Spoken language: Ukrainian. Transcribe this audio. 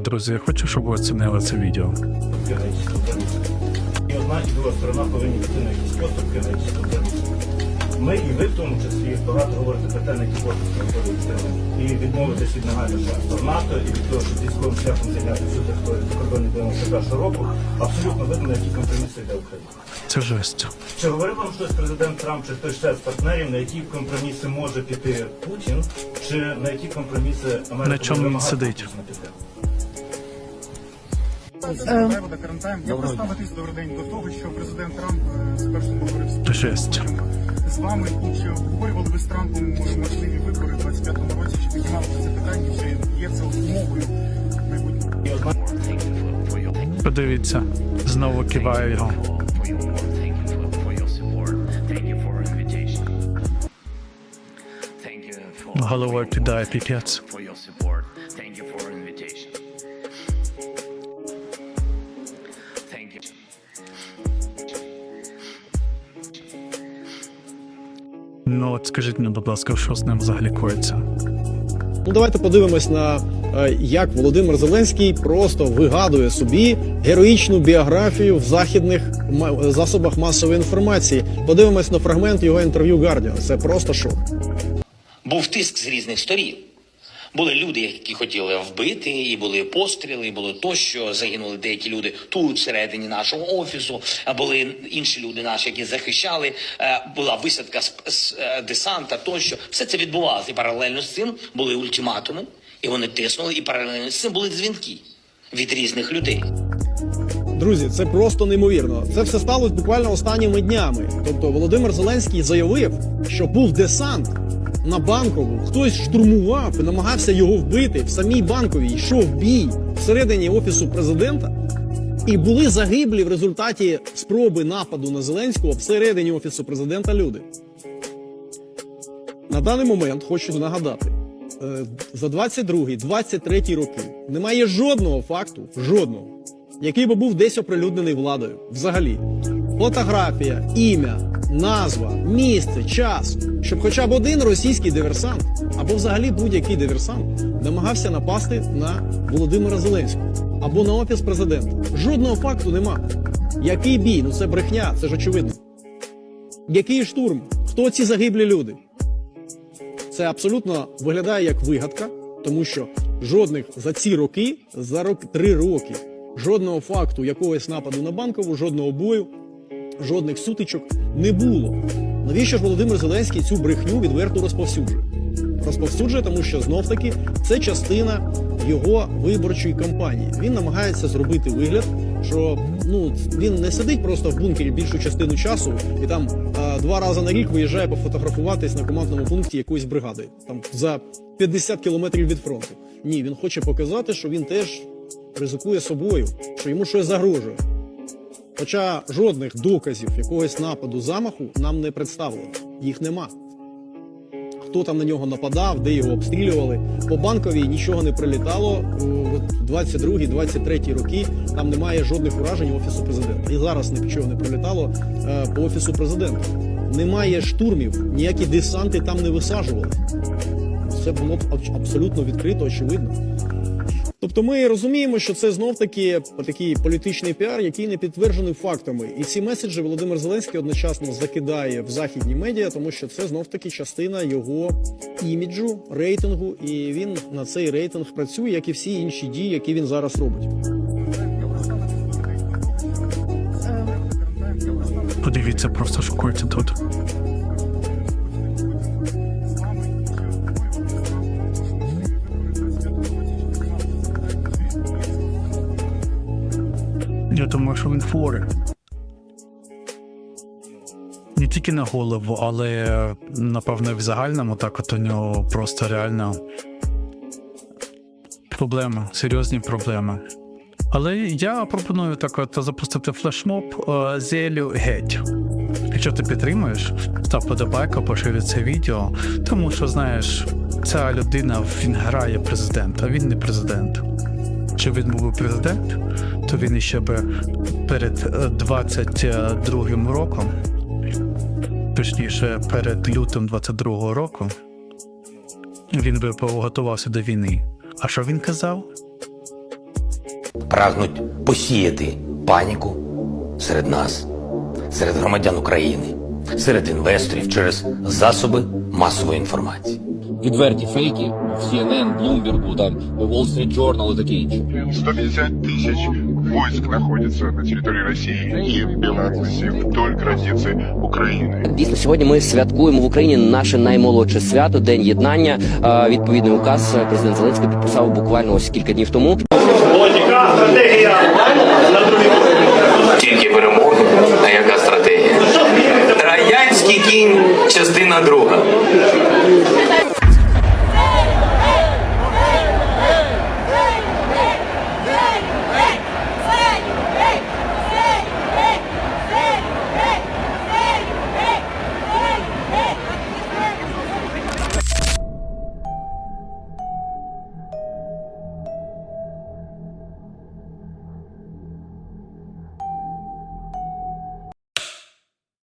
Друзі, я хочу, щоб ви оцінили це відео. І одна і друга сторона повинні піти на Ми і ви в тому числі багато говорите про те, на які готові. І відмовитись від нагального членства в НАТО і від того, щоб військовим шляхом зайняти всю територію закордонних 91 року, абсолютно видно, які компроміси йде Україна. Це жесть. Чи говорив вам щось президент Трамп чи хтось ще з партнерів, на які компроміси може піти Путін, чи на які компроміси Америка На чому він сидить? Ви ставитесь добрий день до того, що президент Трамп е, спершу говорив з вами і чи обговорювали ви з Трампом можливі вибори в 25-му році? Чи піднімали це питання? Чи є це умовою майбутнього? Подивіться, знову киваю його. for your thank Ну от скажіть мені, будь ласка, що з ним взагалі коїться? Ну, давайте подивимось на е, як Володимир Зеленський просто вигадує собі героїчну біографію в західних ма- засобах масової інформації. Подивимось на фрагмент його інтерв'ю Guardian. Це просто шок. був тиск з різних сторін. Були люди, які хотіли вбити, і були постріли, і було тощо. Загинули деякі люди тут, всередині нашого офісу. Були інші люди наші, які захищали. Е, Була висадка з, з е, десанта, тощо. Все це відбувалося. І паралельно з цим були ультиматуми, і вони тиснули, і паралельно з цим були дзвінки від різних людей. Друзі, це просто неймовірно. Це все сталося буквально останніми днями. Тобто Володимир Зеленський заявив, що був десант на банкову. Хтось штурмував і намагався його вбити в самій банковій. Йшов бій всередині офісу президента. І були загиблі в результаті спроби нападу на Зеленського всередині офісу президента люди. На даний момент хочу нагадати, е, за 22-23 роки немає жодного факту, жодного, який би був десь оприлюднений владою. Взагалі, фотографія, ім'я, назва, місце, час, щоб хоча б один російський диверсант або взагалі будь-який диверсант намагався напасти на Володимира Зеленського або на офіс президента. Жодного факту нема. Який бій? Ну це брехня, це ж очевидно. Який штурм? Хто ці загиблі люди? Це абсолютно виглядає як вигадка, тому що жодних за ці роки, за рок, три роки, жодного факту якогось нападу на банкову, жодного бою, жодних сутичок не було. Навіщо ж Володимир Зеленський цю брехню відверто розповсюджує? Розповсюджує, тому що знов таки це частина його виборчої кампанії. Він намагається зробити вигляд, що ну він не сидить просто в бункері більшу частину часу і там а, два рази на рік виїжджає пофотографуватись на командному пункті якоїсь бригади, там за 50 кілометрів від фронту. Ні, він хоче показати, що він теж ризикує собою, що йому щось загрожує. Хоча жодних доказів якогось нападу замаху нам не представлено, їх нема. Хто там на нього нападав, де його обстрілювали. По банковій нічого не прилітало. О, от 22-23 роки там немає жодних уражень офісу президента. І зараз нічого не прилітало е, по офісу президента. Немає штурмів, ніякі десанти там не висаджували. Це було б аб- абсолютно відкрито, очевидно. Тобто ми розуміємо, що це знов таки такий політичний піар, який не підтверджений фактами. І ці меседжі Володимир Зеленський одночасно закидає в західні медіа, тому що це знов таки частина його іміджу, рейтингу, і він на цей рейтинг працює, як і всі інші дії, які він зараз робить. Подивіться, просто шокується тут. Що він. Не тільки на голову, але напевно в загальному так от у нього просто реально проблеми, серйозні проблеми. Але я пропоную так от запустити флешмоб е, зелю геть. Якщо ти підтримуєш, став подобайка, поширюй це відео, тому що знаєш, ця людина він грає президента, він не президент. Якщо він був би президент, то він іще би перед е, 22 роком, точніше, перед лютим 22-го року, він би готувався до війни. А що він казав? Прагнуть посіяти паніку серед нас, серед громадян України, серед інвесторів через засоби масової інформації відверті фейки в CNN, Bloomberg, там, Wall Street Journal і таке інше. 150 тысяч войск находится на территории России и Беларуси вдоль границы Украины. Дійсно, сьогодні ми святкуємо в Україні наше наймолодше свято День єднання. Е, Відповідний указ президент Зеленський підписав буквально ось кілька днів тому.